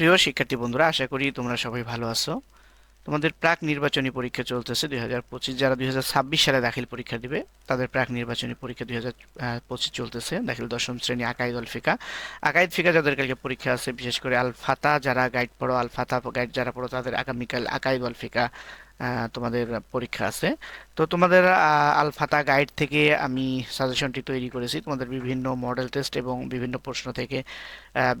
প্রিয় শিক্ষার্থী বন্ধুরা, আশা করি তোমরা সবাই ভালো আছো। তোমাদের প্রাক নির্বাচনী পরীক্ষা চলতেছে দুই হাজার পঁচিশ। যারা দুই হাজার ছাব্বিশ সালে দাখিল পরীক্ষা দিবে, তাদের প্রাক নির্বাচনী পরীক্ষা দুই হাজার পঁচিশ চলতেছে। দাখিল দশম শ্রেণি আকাইদ অল ফিকা। আকাইদ ফিকা যাদের কালকে পরীক্ষা আছে, বিশেষ করে আল ফাতা, যারা গাইড পড়ো, আল ফাতা গাইড যারা পড়ো, তাদের আগামীকাল আকাইদ অল ফিকা তোমাদের পরীক্ষা আছে। তো তোমাদের আলফাতা গাইড থেকে আমি সাজেশনটি তৈরি করেছি। তোমাদের বিভিন্ন মডেল টেস্ট এবং বিভিন্ন প্রশ্ন থেকে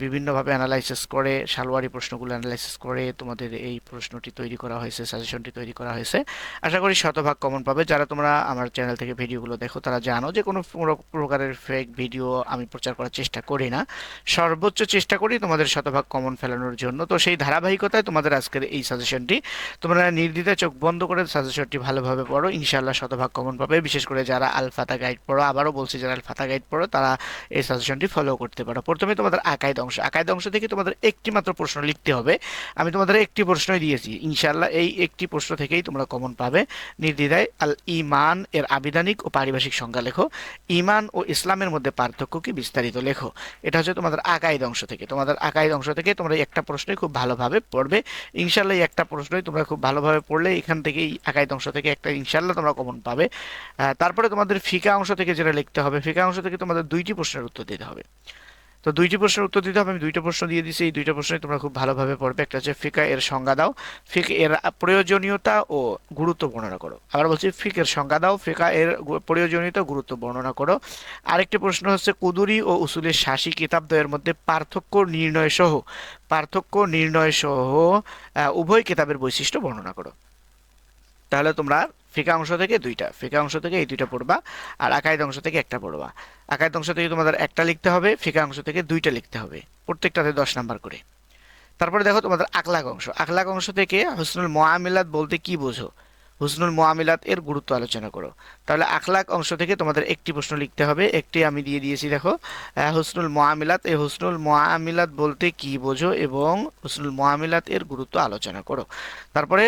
বিভিন্নভাবে অ্যানালাইসিস করে, সালোয়ারি প্রশ্নগুলো অ্যানালাইসিস করে তোমাদের এই প্রশ্নটি তৈরি করা হয়েছে, সাজেশনটি তৈরি করা হয়েছে। আশা করি শতভাগ কমন পাবে। যারা তোমরা আমার চ্যানেল থেকে ভিডিওগুলো দেখো, তারা জানো যে কোনো প্রকারের ফেক ভিডিও আমি প্রচার করার চেষ্টা করি না। সর্বোচ্চ চেষ্টা করি তোমাদের শতভাগ কমন ফেলানোর জন্য। তো সেই ধারাবাহিকতায় তোমাদের আজকের এই সাজেশনটি, তোমরা নির্দ্বিধায় চোখ বন্ধ করে সাজেশনটি ভালোভাবে পড়ো। ইনশাআল্লাহ শতভাগ কমন পাবে। বিশেষ করে যারা আলফাতা গাইড পড়ো, আবারও বলছি যারা আলফাতা গাইড পড়ো, তারা এই সাজেশনটি ফলো করতে পারো। প্রথমে তোমাদের আকাইদ অংশ। আকাইদ অংশ থেকে তোমাদের একটি মাত্র প্রশ্ন লিখতে হবে। আমি তোমাদের একটি প্রশ্নই দিয়েছি। ইনশাল্লাহ এই একটি প্রশ্ন থেকেই তোমরা কমন পাবে। নির্দ্বিধায়, আল ইমান এর আবিধানিক ও পারিভাষিক সংজ্ঞা লেখো। ইমান ও ইসলামের মধ্যে পার্থক্য কি বিস্তারিত লেখো। এটা হচ্ছে তোমাদের আকাইদ অংশ থেকে। তোমাদের আকাইদ অংশ থেকে তোমরা একটা প্রশ্নই খুব ভালোভাবে পড়বে। ইনশাল্লাহ এই একটা প্রশ্নই তোমরা খুব ভালোভাবে পড়লে এখান থেকেই আকাইদ অংশ থেকে একটা ইনশাল্লাহ তোমরা কমন পাবে। তারপরে তোমাদের ফিকা অংশ থেকে যেটা লিখতে হবে, ফিকা অংশ থেকে তোমাদের দুইটি প্রশ্নের উত্তর দিতে হবে। তো দুইটি প্রশ্নের উত্তর দিতে হবে, আমি দুইটা প্রশ্ন দিয়ে দিছি, এই দুইটা প্রশ্নই তোমরা খুব ভালোভাবে পড়বে। একটা হচ্ছে ফিকা এর সংজ্ঞা দাও, ফিক এর প্রয়োজনীয়তা ও গুরুত্ব বর্ণনা করো। আবার বলছি ফিকের সংজ্ঞা দাও, ফিকা এর প্রয়োজনীয়তা গুরুত্ব বর্ণনা করো। আরেকটি প্রশ্ন হচ্ছে কুদুরি ও উসুলের শাসি কিতাবদ্বয়ের মধ্যে পার্থক্য নির্ণয় সহ পার্থক্য নির্ণয় সহ উভয় কিতাবের বৈশিষ্ট্য বর্ণনা করো। তাহলে তোমরা ফিকা অংশ থেকে দুইটা, ফিকা অংশ থেকে এই দুইটা পড়বা আর আকায়দ অংশ থেকে একটা পড়বা। আকায়দ অংশ থেকে তোমাদের একটা লিখতে হবে, ফিকা অংশ থেকে দুইটা লিখতে হবে, প্রত্যেকটাতে দশ নাম্বার করে। তারপরে দেখো তোমাদের আকলাক অংশ। আকলাক অংশ থেকে হোসনুল মোয়ামিলাত বলতে কি বোঝো? হুসনুল মোয়ামিলাত এর গুরুত্ব আলোচনা করো। তাহলে আখলাক অংশ থেকে তোমাদের একটি প্রশ্ন লিখতে হবে, একটি আমি দিয়ে দিয়েছি, দেখো। হুসনুল মোয়ামিলাত এই হুসনুল মোয়ামিলাত বলতে কি বোঝো এবং হুসনুল মোয়ামিলাত এর গুরুত্ব আলোচনা করো। তারপরে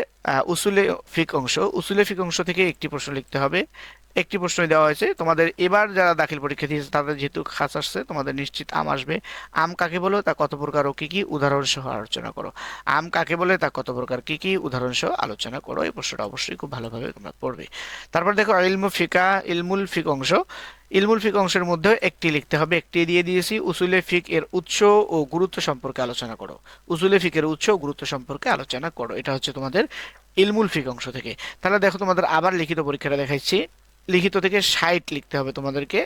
উসুলে ফিক অংশ, উসুলে ফিক অংশ থেকে একটি প্রশ্ন লিখতে হবে। একটি প্রশ্নই দেওয়া হয়েছে, তোমাদের এবার যারা দাখিল পরীক্ষা দিয়েছে তাদের যেহেতু খাস আসছে, তোমাদের নিশ্চিত আম আসবে। আম কাকে বলো? তা কত প্রকার ও কী কী উদাহরণ সহ আলোচনা করো। আম কাকে বলে? তা কত প্রকার কী কী উদাহরণ সহ আলোচনা করো। এই প্রশ্নটা অবশ্যই খুব ভালোভাবে তোমরা পড়বে। তারপর দেখো ইলমু ফিকা, ইলমুল ফিক অংশ। ইলমুল ফিক অংশের মধ্যে একটি লিখতে হবে, একটি দিয়ে দিয়েছি। উসুলে ফিক এর উৎস ও গুরুত্ব সম্পর্কে আলোচনা করো। উসুলে ফিকের উৎস ও গুরুত্ব সম্পর্কে আলোচনা করো। এটা হচ্ছে তোমাদের ইলমুল ফিক অংশ থেকে। তাহলে দেখো তোমাদের আবার লিখিত পরীক্ষাটা দেখাচ্ছি লিখিত থেকে ষাট লিখতে হবে তোমাদেরকে।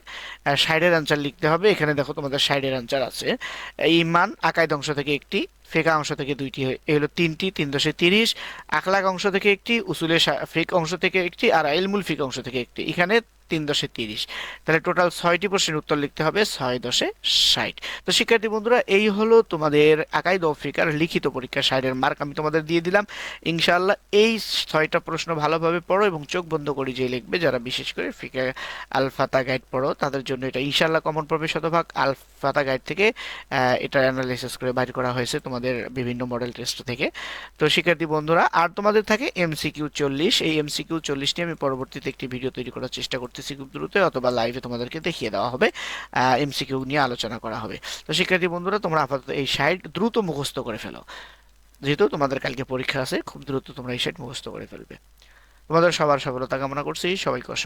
সাইডের অ্যান্সার লিখতে হবে। এখানে দেখো তোমাদের সাইডের অ্যান্সার আছে। ইমান আকাইদ অংশ থেকে একটি, ফেকা অংশ থেকে দুইটি এ হলো তিনটি, তিন দশে তিরিশ। আখলাক অংশ থেকে একটি উসুলে ফেক অংশ থেকে একটি আর আইলমুল ফিক অংশ থেকে একটি। এখানে তিন দশে তিরিশ। তাহলে টোটাল ছয়টি প্রশ্নের উত্তর লিখতে হবে ছয় দশে ষাট। তো শিক্ষার্থী বন্ধুরা, এই হলো তোমাদের আকাইদ ও ফিকার লিখিত পরীক্ষা ষাটের মার্ক আমি তোমাদের দিয়ে দিলাম। ইনশাআল্লাহ এই ছয়টা প্রশ্ন ভালোভাবে পড়ো এবং চোখ বন্ধ করে যে লিখবে যারা বিশেষ করে ফিকা আলফাতা গাইড পড়ো, তাদের জন্য এটা ইনশাআল্লাহ কমন পড়বে শতভাগ। আলফাতা গাইড থেকে এটা অ্যানালাইসিস করে বাইর করা হয়েছে তোমাদের বিভিন্ন মডেল টেস্ট থেকে। তো শিক্ষার্থী বন্ধুরা, আর তোমাদের থাকে এমসিকিউ চল্লিশ। এই এমসিকিউ চল্লিশটি আমি পরবর্তীতে একটি ভিডিও তৈরি করার চেষ্টা করতেছি খুব দ্রুত অথবা লাইভে তোমাদেরকে দেখিয়ে দেওয়া হবে এমসিকিউ নিয়ে আলোচনা করা হবে। তো শিক্ষার্থী বন্ধুরা, তোমরা আপাতত এই সাইট দ্রুত মুখস্থ করে ফেলো। যেহেতু তোমাদের কালকে পরীক্ষা আছে, খুব দ্রুত তোমরা এই সাইট মুখস্থ করে ফেলবে। তোমাদের সবার সফলতা কামনা করছি, সবাইকে